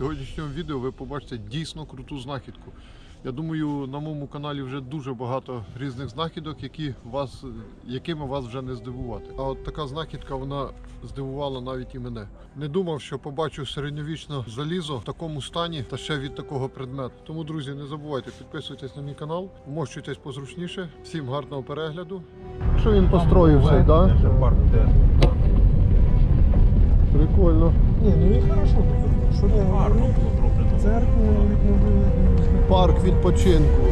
сьогоднішньому відео ви побачите дійсно круту знахідку. Я думаю, на моєму каналі вже дуже багато різних знахідок, які вас, якими вас вже не здивувати. А от така знахідка вона здивувала навіть і мене. Не думав, що побачу середньовічне залізо в такому стані та ще від такого предмету. Тому, друзі, не забувайте підписуйтесь на мій канал, вмощуйтесь позручніше. Всім гарного перегляду. Що він построївся, так? Прикольно. Ні, ну і хорошо церкву відновили. Парк відпочинку.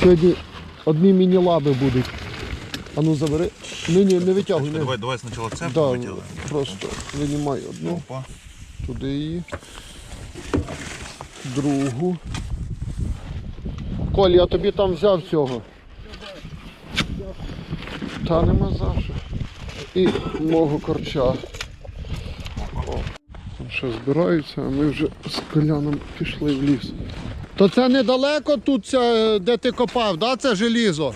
Сьогодні одні міні-лаби будуть. А ну забери. Ні, ні, не витягуй. Не. Давай, давай спочатку цепку Да, витягнемо. просто винімай одну, Опа. туди її. Другу. Коль, я тобі там взяв цього. Та нема за що. І мого корча. Там ще збираються, а ми вже з коляном пішли в ліс. То це недалеко тут, ця, де ти копав, да, це желізо?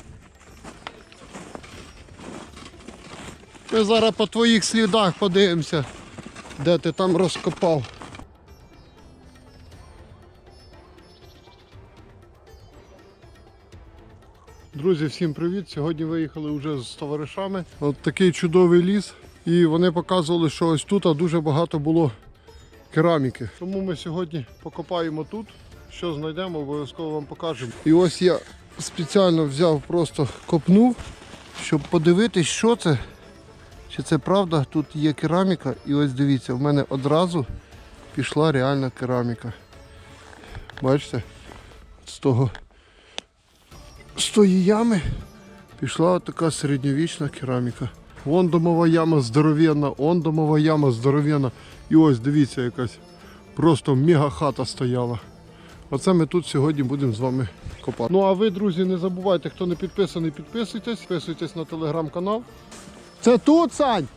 Ми зараз по твоїх слідах подивимося, де ти там розкопав. Друзі, всім привіт! Сьогодні виїхали вже з товаришами. От такий чудовий ліс. І вони показували, що ось тут дуже багато було кераміки. Тому ми сьогодні покопаємо тут. Що знайдемо, обов'язково вам покажемо. І ось я спеціально взяв, просто копнув, щоб подивитись, що це. Чи це правда, тут є кераміка, і ось дивіться, в мене одразу пішла реальна кераміка. Бачите? З того з тої ями пішла така середньовічна кераміка. Вон домова яма здоровенна, он домова яма здоровенна. І ось дивіться якась просто мега хата стояла. Оце ми тут сьогодні будемо з вами копати. Ну а ви, друзі, не забувайте, хто не підписаний, підписуйтесь, підписуйтесь на телеграм-канал. Це тут, Сань!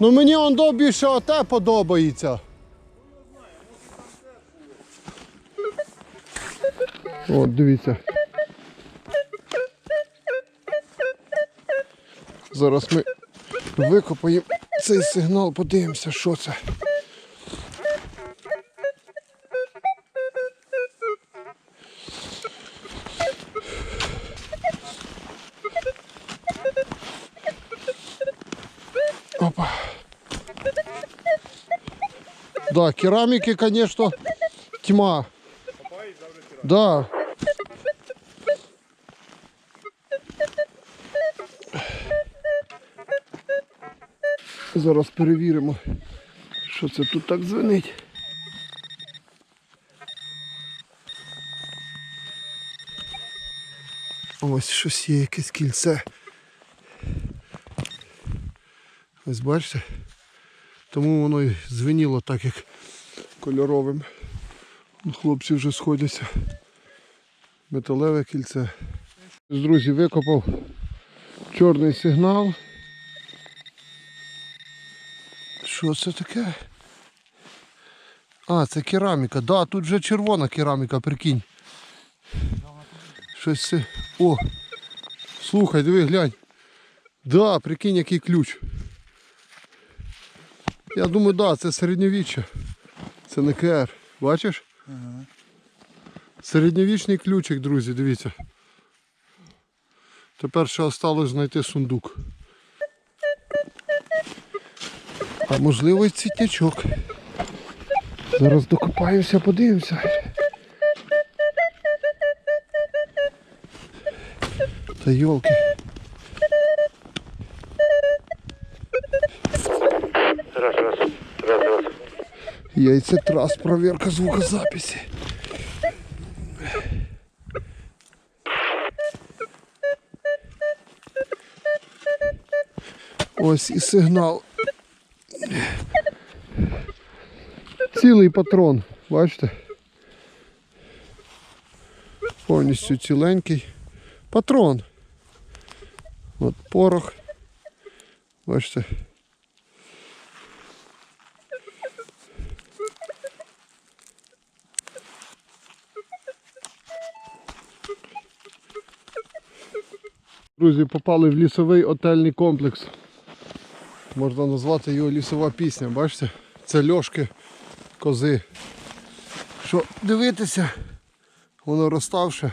Ну мені он до більше оте подобається. От, дивіться. Зараз ми викопаємо цей сигнал, подивимося, що це. Да, керамики, конечно, тьма. Да. Зараз перевіримо, що це тут так дзвенить. Ось щось є, якесь кільце. Ось бачите? Тому воно і звеніло так, як кольоровим. Ну, Хлопці вже сходяться. Металеве кільце. Друзі, викопав чорний сигнал. Що це таке? А, це кераміка. Да, тут вже червона кераміка, прикинь. Щось це. О! Слухай, диви, глянь. Да, прикинь, який ключ. Я думаю, да, це середньовіччя. Це не КР. Бачиш? Середньовічний ключик, друзі, дивіться. Тепер ще осталось знайти сундук. А можливо і цвітнячок. Зараз докопаємося, подивимося. Та йолки. Яйцетрас, проверка звукозаписи. Ось і сигнал. Цілий патрон, бачите? Повністю ціленький. Патрон. От порох. Бачите? Друзі, попали в лісовий отельний комплекс. Можна назвати його лісова пісня, бачите? Це льошки кози. Що дивитися, воно розставше,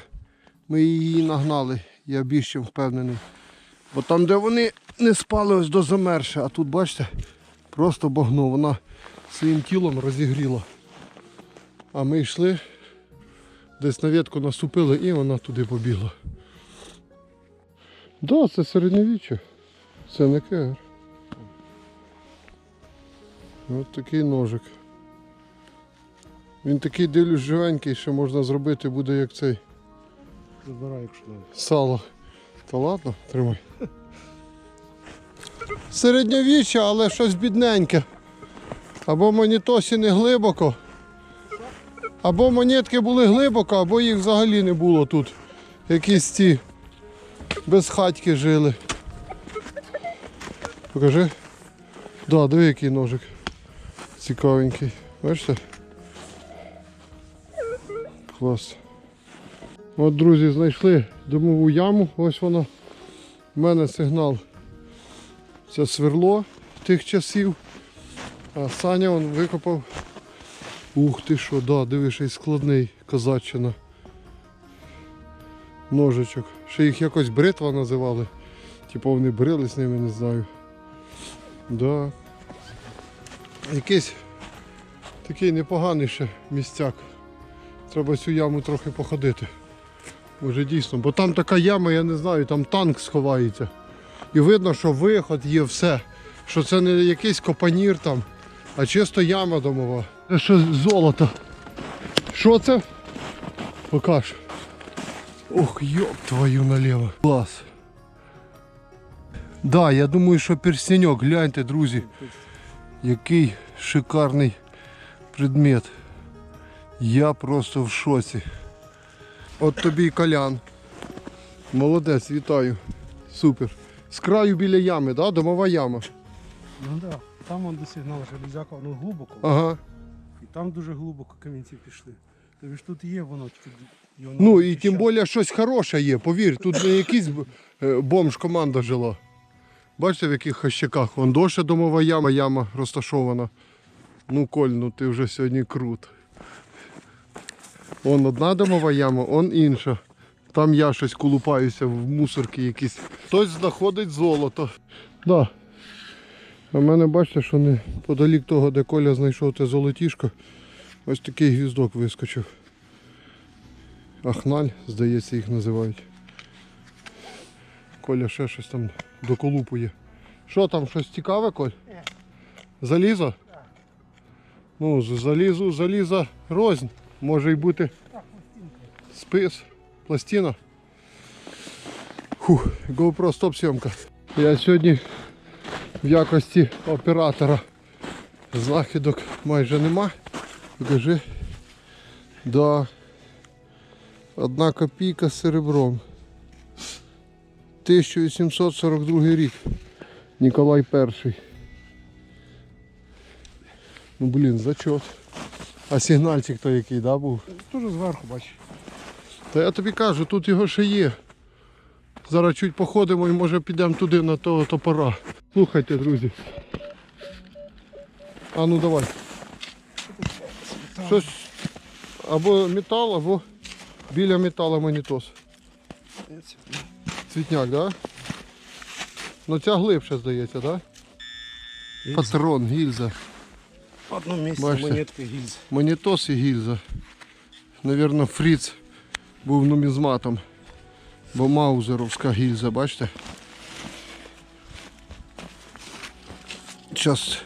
ми її нагнали, я більш чим впевнений. Бо там, де вони не спали ось до замерше, а тут, бачите, просто багно, вона своїм тілом розігріла. А ми йшли, десь на ветку наступили і вона туди побігла. Так, да, це середньовіччя. Це не кегер. Ось такий ножик. Він такий дивлюсь живенький, що можна зробити буде як цей Забирай, якщо сало. Та ладно, тримай. Середньовіччя, але щось бідненьке. Або монітосі не глибоко. Або монетки були глибоко, або їх взагалі не було тут. Якісь ці безхатьки жили. Покажи. Да, диви який ножик. Цікавенький. Бачите? Клас. От, друзі, знайшли димову яму, ось вона. У мене сигнал. Це сверло тих часів. А Саня он викопав. Ух ти що, да, диви, ще складний козаччина. Ножичок. Ще їх якось бритва називали. Типу вони брили з ними, не знаю. Да. Якийсь такий непоганий ще місцяк. Треба цю яму трохи походити. Може дійсно, бо там така яма, я не знаю, там танк сховається. І видно, що виход є все. Що це не якийсь копанір там, а чисто яма домова. Це що золото. Що це? Покаж. Ох, йоп твою наліво. Клас. Да, я думаю, що перстеньок, гляньте, друзі. Який шикарний предмет. Я просто в шоці. От тобі і колян. Молодець, вітаю. Супер. З краю біля ями, да? домова яма. Ну так. Да. Там он до сигналу железяка, воно глибоко. Ага. І там дуже глибоко камінці пішли. Тобто ж тут є воно, тільки Ну і тим більше щось хороше є, повір, тут не якийсь е, бомж команда жила. Бачите, в яких хащаках? Вон доща домова яма, яма розташована. Ну, Коль, ну ти вже сьогодні крут. Он одна домова яма, он інша. Там я щось колупаюся в мусорки якісь. Хтось знаходить золото. Да. А в мене бачите, що не подалік того, де Коля знайшов те золотішко, ось такий гвіздок вискочив. Ахналь, здається, їх називають. Коля ще щось там доколупує. Що там, щось цікаве, Коль? Залізо? Ну, з- залізу, заліза рознь. Може й бути спис, пластина. Фух, GoPro стоп зйомка. Я сьогодні в якості оператора знахідок майже нема. Покажи. Да, Одна копійка з серебром. 1842 рік. Ніколай І. Ну блін, зачет. А сигнальчик то який, да, був? Дуже зверху, бачиш. Та я тобі кажу, тут його ще є. Зараз чуть походимо і може підемо туди на того топора. Слухайте, друзі. А ну давай. Щось або метал, або біля металу монітос. Цвітняк, да? Ну ця глибше здається, да? Патрон, гільза. В одному місці Бачите? монетка гільз. Монітос і гільза. Навірно, Фріц був нумізматом. Бо маузеровська гільза, бачите? Зараз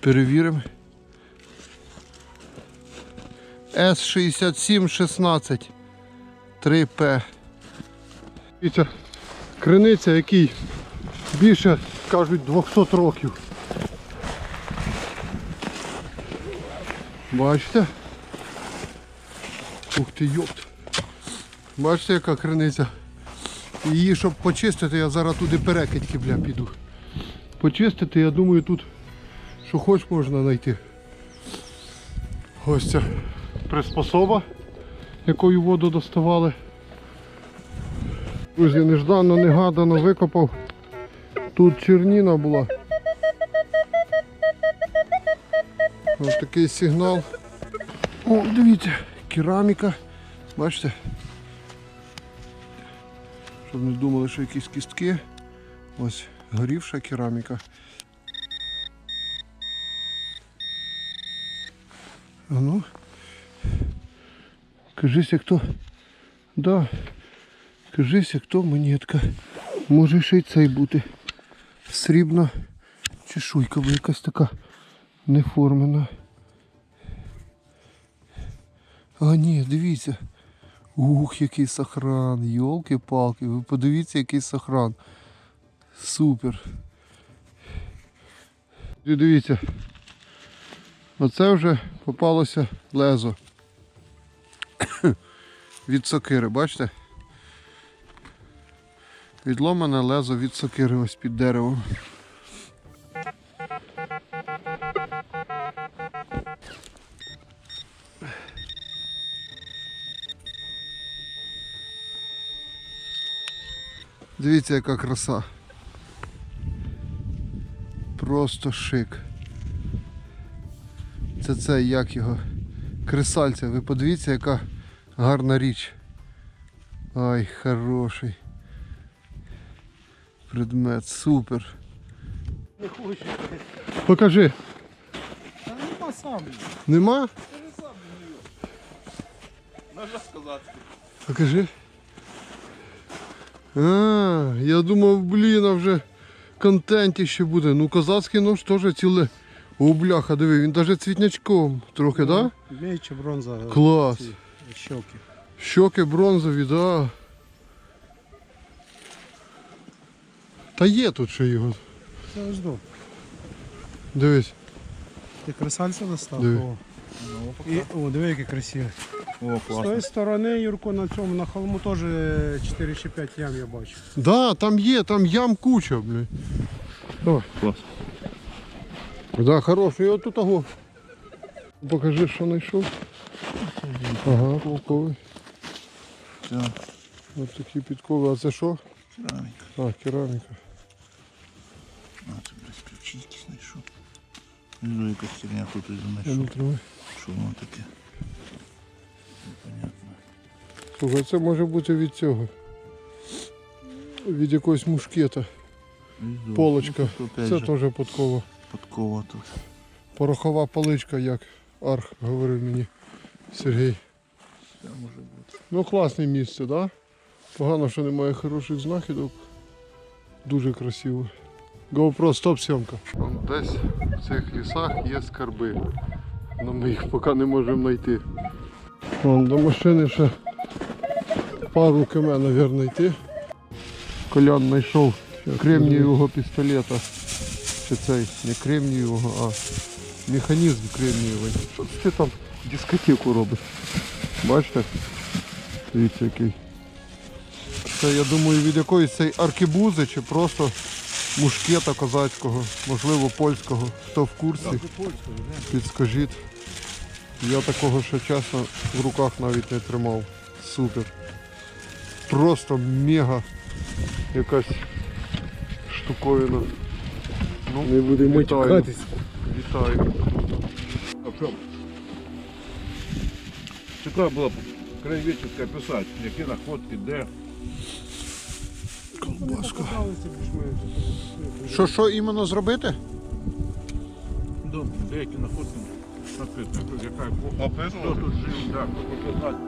перевіримо. С6716 3П. Дивіться, криниця, який більше, кажуть, 200 років. Бачите? Ух ти йопт. Бачите, яка криниця. Її, щоб почистити, я зараз туди перекидьки, бля, піду. Почистити, я думаю, тут що хоч можна знайти. Ось ця приспособа, якою воду доставали. Друзі, нежданно, негадано викопав. Тут черніна була. Ось такий сигнал. О, дивіться, кераміка. Бачите? Щоб не думали, що якісь кістки. Ось горівша кераміка. Ну. Кажись, як то. Да. Кажись, як то монетка. Може ще й цей бути. Срібна чешуйка, бо якась така неформена. А ні, дивіться. Ух, який сохран. Йолки-палки. Ви подивіться, який сохран. Супер. І дивіться. Оце вже попалося лезо. Від сокири, бачите? Відломане лезо від сокири ось під деревом. Дивіться, яка краса. Просто шик. Це це як його? Кресальця. Ви подивіться, яка гарна річ. Ай, хороший. Предмет, супер. Не хочу. Покажи. Та нема сам. Нема? Можна сказати. Покажи. А, я думав, блін, а вже контенті ще буде. Ну, козацький нож теж ціле. О, бляха, диви, він навіть цвітнячком трохи, так? Да? Меч бронза. Клас. ці Щоки. Щоки бронзові, да. Та є тут ще його. Це ось до. Дивись. Ти кресальця достав? Диви. О. І, о, диви, який красивий. О, З тої сторони, Юрко, на цьому, на холму теж 4 чи 5 ям я бачу. Да, там є, там ям куча, блін. Давай. Клас. Да, хороший, от тут того. Покажи, що знайшов. Ага, полковий. Все, Ось такі підкови. А це що? кераміка. А, кераміка. А, це, блядь, ключики знайшов. Ну, якась херня тут і знайшов. Що воно таке? Непонятно. Слухай, це може бути від цього. Від якогось мушкета. Полочка. Це теж подкова. Подкова тут. Порохова паличка, як арх говорив мені Сергій. Це може бути. Ну класне місце, так? Да? Погано, що немає хороших знахідок. Дуже красиво. GoPro стоп зйомка. Десь в цих лісах є скарби. Але ми їх поки не можемо знайти. Вон, до машини ще пару км, мабуть, йти. Колян знайшов кремнієвого пістолета. Чи цей, не кремнієвого, а механізм кремнієвий. Що це ти там дискотеку робиш? Бачите? Дивіться який. Це я думаю від якоїсь цієї аркебузи чи просто мушкета козацького, можливо польського. Хто в курсі, підскажіть. Я такого ще чесно в руках навіть не тримав. Супер. Просто мега якась штуковина. Ну, Ми будемо вітаю. чекатись. Вітаю. Цікаво було б краєвідчика писати, які находки, де. Колбаска. Що, що іменно зробити? Ну, деякі находки написано, яка епоха, хто тут жив, так, хто знати.